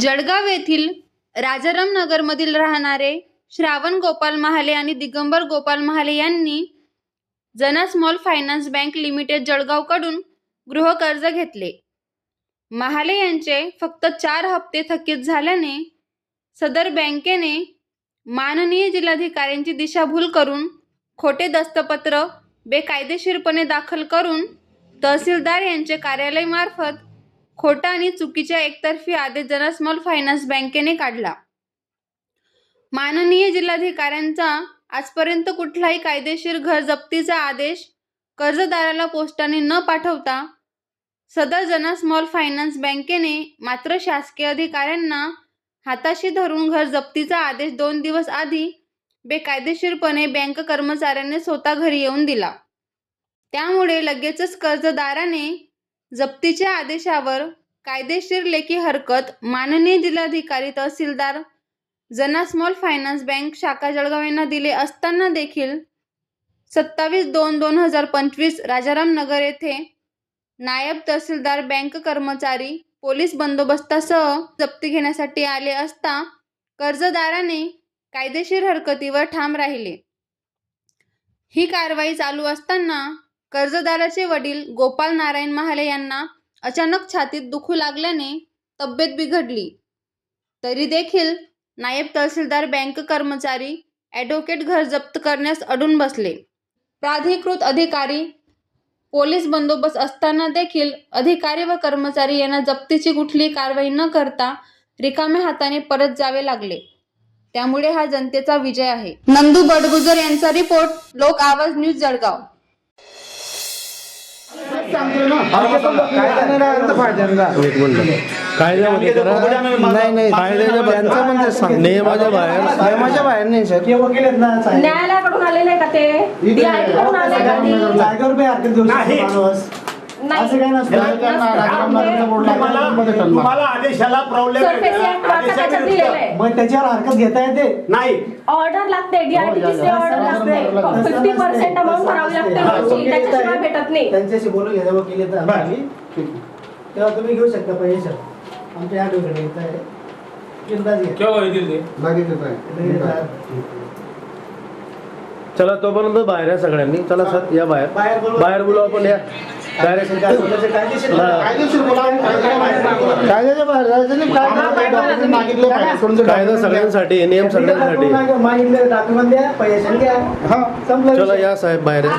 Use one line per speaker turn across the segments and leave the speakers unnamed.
जळगाव येथील राजाराम नगरमधील राहणारे श्रावण गोपाल महाले आणि दिगंबर गोपाल महाले यांनी Jana small finance bank limited जळगावकडून गृहकर्ज घेतले. महाले यांचे फक्त चार हप्ते थकीत झाल्याने सदर बँकेने माननीय जिल्हाधिकाऱ्यांची दिशाभूल करून खोटे दस्तपत्र बेकायदेशीरपणे दाखल करून तहसीलदार यांचे कार्यालयामार्फत खोटा आणि चुकीच्या एकतर्फी आदेश जना स्मॉल फायनान्स बँकेने काढला. माननीय जिल्हाधिकाऱ्यांचा आजपर्यंत कुठलाही कायदेशीर घर जप्तीचा आदेश कर्जदाराला पोस्टाने न पाठवता सदर जना स्मॉल फायनान्स बँकेने मात्र शासकीय अधिकाऱ्यांना हाताशी धरून घर जप्तीचा आदेश दोन दिवस आधी बेकायदेशीरपणे बँक कर्मचाऱ्याने स्वतः घरी येऊन दिला. त्यामुळे लगेचच कर्जदाराने जप्तीच्या आदेशावर कायदेशीर लेखी हरकत माननीय जिल्हाधिकारी तहसीलदार जना स्मॉल फायनान्स बँक शाखा जळगाव यांना दिले असताना देखील सत्तावीस दोन दोन हजार पंचवीस राजाराम नगर येथे नायब तहसीलदार बँक कर्मचारी पोलीस बंदोबस्तासह जप्ती घेण्यासाठी आले असता कर्जदाराने कायदेशीर हरकतीवर ठाम राहिले. ही कारवाई चालू असताना कर्जदाराचे वडील गोपाल नारायण महाले यांना अचानक छातीत दुखू लागल्याने तब्येत बिघडली. तरी देखील नायब तहसीलदार बँक कर्मचारी ॲडव्होकेट घर जप्त करण्यास अडून बसले. प्राधिकृत अधिकारी पोलीस बंदोबस्त असताना देखील अधिकारी व कर्मचारी यांना जप्तीची कुठली कारवाई न करता रिकाम्या हाताने परत जावे लागले त्यामुळे हा जनतेचा विजय आहे नंदू बडगुजर यांचा रिपोर्ट लोक आवाज न्यूज जळगाव
कायद्यामध्ये करा
नाही नाही
कायद्याच्या बाहेर
त्यांचं म्हणजे सांग
नियमाच्या बाहेर
नियमाच्या बाहेर नाही सर
न्यायालयाकडून आलेले आहे का ते DIT कडून आले का ते?
जागेवर बी हरकत घेऊ शकतो माणूस
नाही.
असं काही नसतं
तुम्हाला तुम्हाला आदेशाला प्रॉब्लेम
Surface Act वाचा त्याच्यात दिलेलं आहे.
मग त्याच्यावर हरकत घेता येते
नाही
ऑर्डर लागते ऑर्डर फिफ्टी पर्सेंट अमाऊंट भरावी लागते रोजची. त्याच्याशिवाय भेटत नाही
त्यांच्याशी बोलून घ्या वकील येतात आम्ही. तेव्हा तुम्ही घेऊ शकता पैसे सर येत आहे. बिनधास्त घ्या.
केव्हा येतील ते?
इथे येतात.
चला तोपर्यंत बाहेर या सगळ्यांनी. चला सर या बाहेर.
बाहेर बोलवा.
बाहेर बोलू आपण या.
कायदेशीर काय बोलायचं, कायदेशीर बोला.
कायदेशीर
कायद्याच्या बाहेर जायचं नाही. काय-
कायदा सगळ्यांसाठी नियम सगळ्यांसाठी आहे.
मागितले डॉक्युमेंट द्या. पैसे घ्या. हा. संपलं
चला
विषय.
या साहेब बाहेर या.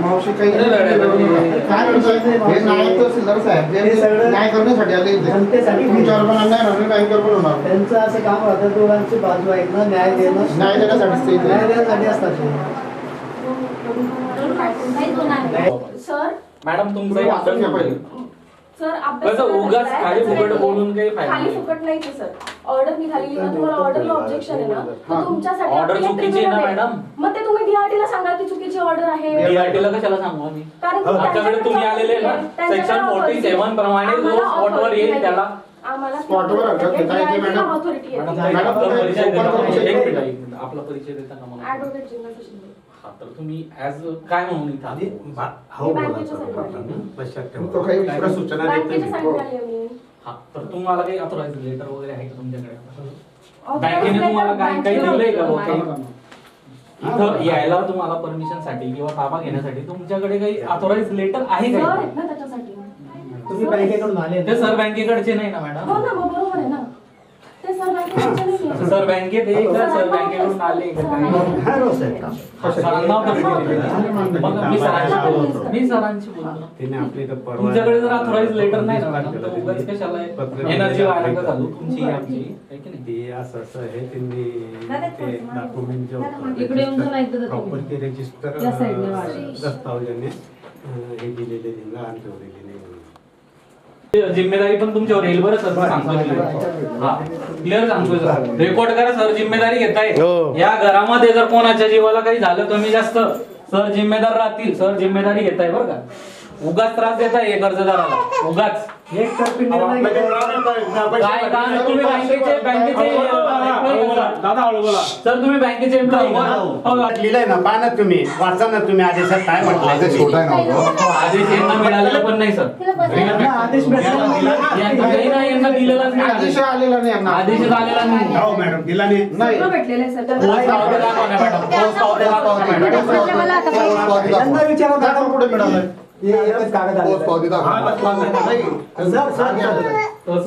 नाही, नाही.
काय? हे नायक तहसीलदार साहेब
हे सगळं
न्याय करण्यासाठी आले इथे.
जनतेसाठी
तुमच्यावर पण अन्याय होणार नाही, बँकेवर पण होणार नाही.
त्यांचं असं काम राहतं दोघांची बाजू ऐकणं न्याय देणं
न्याय इथे.
न्याय देण्यासाठी असतात ते.
सर
मॅडम तुमचा
सर अभ्यास
उगाच
आहे.
खाली
त्याचं
फुकट
काही
बोलून काही फायदा
खाली
नाही.
फुकट नाही ते, सर ऑर्डर निघालेली ना तुम्हाला ऑर्डरला ऑब्जेक्शन आहे ना तर तुमच्यासाठी
Order चुकीची आहे ना,
आहे.
मॅडम?
मग ते तुम्ही DRT ला सांगा की चुकीची ऑर्डर आहे
DRT ला कशाला सांगू आम्ही
कारण की
आमच्याकडे
त्यांच्याकडे
तुम्ही आलेले ना
त्यांच्याकडे
सेक्शन फोर्टी
authority
सेवन प्रमाणे जो
आम्हाला authority
येईल
नाही.
त्याला
आम्हाला
स्पॉटवर हरकत घेता येते,
DRT ला
मॅडम.
authority आहे.
मॅडम,
मॅडम,
आपला
तुम्ही
परिचय
ओपन
देता
करून
मला.
check
एक
करा.
मिनिट, एक मिनिट. आपला परिचय देताना मला
Advocate जिल्हा शिंदे.
हा, तर तुम्ही ऍज काय म्हणून इथं आले?
मी बँकेच्या साईडला
तो काही दुसऱ्या सूचना देत
बँकेच्या
नाही.
साईडला आली आहे मी.
हा तर तुम्हाला काही अथॉराइज लेटर वगैरे आहे का तुमच्याकडे बँकेने तुम्हाला
letter
काही काही
बँकेला
दिलंय का
होतं.
काही? इथं यायला तुम्हाला परमिशनसाठी किंवा ताबा घेण्यासाठी तुमच्याकडे काही अथॉराइज लेटर आहे
सर
का
आहेत ना त्याच्यासाठी
तुम्ही बँकेकडून आले
ते सर बँकेकडचे नाही ना
हो
मॅडम
ना मग बरोबर आहे ना. ते सर बँकेचे नाही
सर बँकेत आहे का सर बँकेकडून आले. का काय सरांना authority दिली आहे. मग मी सरांशी बोलतो. मी सरांशी बोलतो. तुमच्याकडे जर अथॉराइज लेटर नाही ना मॅडम? तर उगाच कशाला एनर्जी घालू तुमची आमची आहे की नाही?
ते असं असं हे त्यांनी ते डॉक्युमेंट जे
इकडे येऊन जरा एकदा दाखवा.
प्रॉपर्टी रजिस्टर
या साईडने वाढ.
दस्तावेजाने अं, हे दिलेले आणि ठेवलेले नाही
जिम्मेदारी पण तुमच्यावर येईल बरं सर क्लिअर सांगतोय सर. रेकॉर्ड करा सर जिम्मेदारी घेताय.
हो.
या घरामध्ये जर कोणाच्या जीवाला काही झालं कमी जास्त सर जिम्मेदार राहतील. सर जिम्मेदारी घेताय बरं का? उगाच त्रास देताय हे कर्जदाराला. उगाच.
एक तर्फी निर्णय घेतला.
काय का तुम्ही बँकेचे बँकेचे
दादा हळू बोला
सर तुम्ही बँकेचे एम्प्लॉई
लिहिलंय ना पहा ना तुम्ही वाचा ना तुम्ही आदेशात काय
आदेश
म्हटलं
छोटा आहे ना हो.
आदेश यांना मिळालेला पण नाही सर
यांना आदेश भेटला
यांना दिलेलाच नाही
आदेश
आदेश.
आलेला नाही यांना.
आदेशच आलेला नाही
हो मॅडम दिला नाही
नाही
भेटलेलं आहे सर
पोस्ट पावते दाखवा ना मॅडम पोस्ट पावते दाखवा ना मॅडम
म्हणजे.
यांना विचारा दादा.
कुठे मिळालं
हे.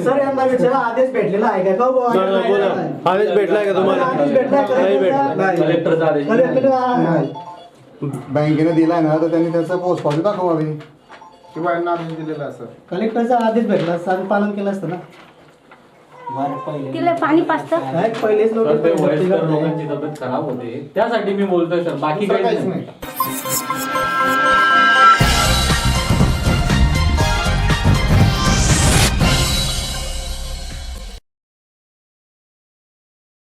सर यांना विचारा आदेश भेटलेला आहे का? का.
आदेश भेटलाय का तुम्हाला? नाही भेटला.
कलेक्टरचा आदेश
बँकेने दिलाय ना तर त्यांनी त्याचं पोस्ट पावती दाखवावी किंवा यांना आदेश दिलेला असं
कलेक्टरचा आदेश भेटला असता पालन केलं असतं ना?
तिला पाणी
काय पहिलेच
लोकांची तब्येत खराब होते. त्यासाठी मी बोलतोय सर. बाकी
काहीच नाही.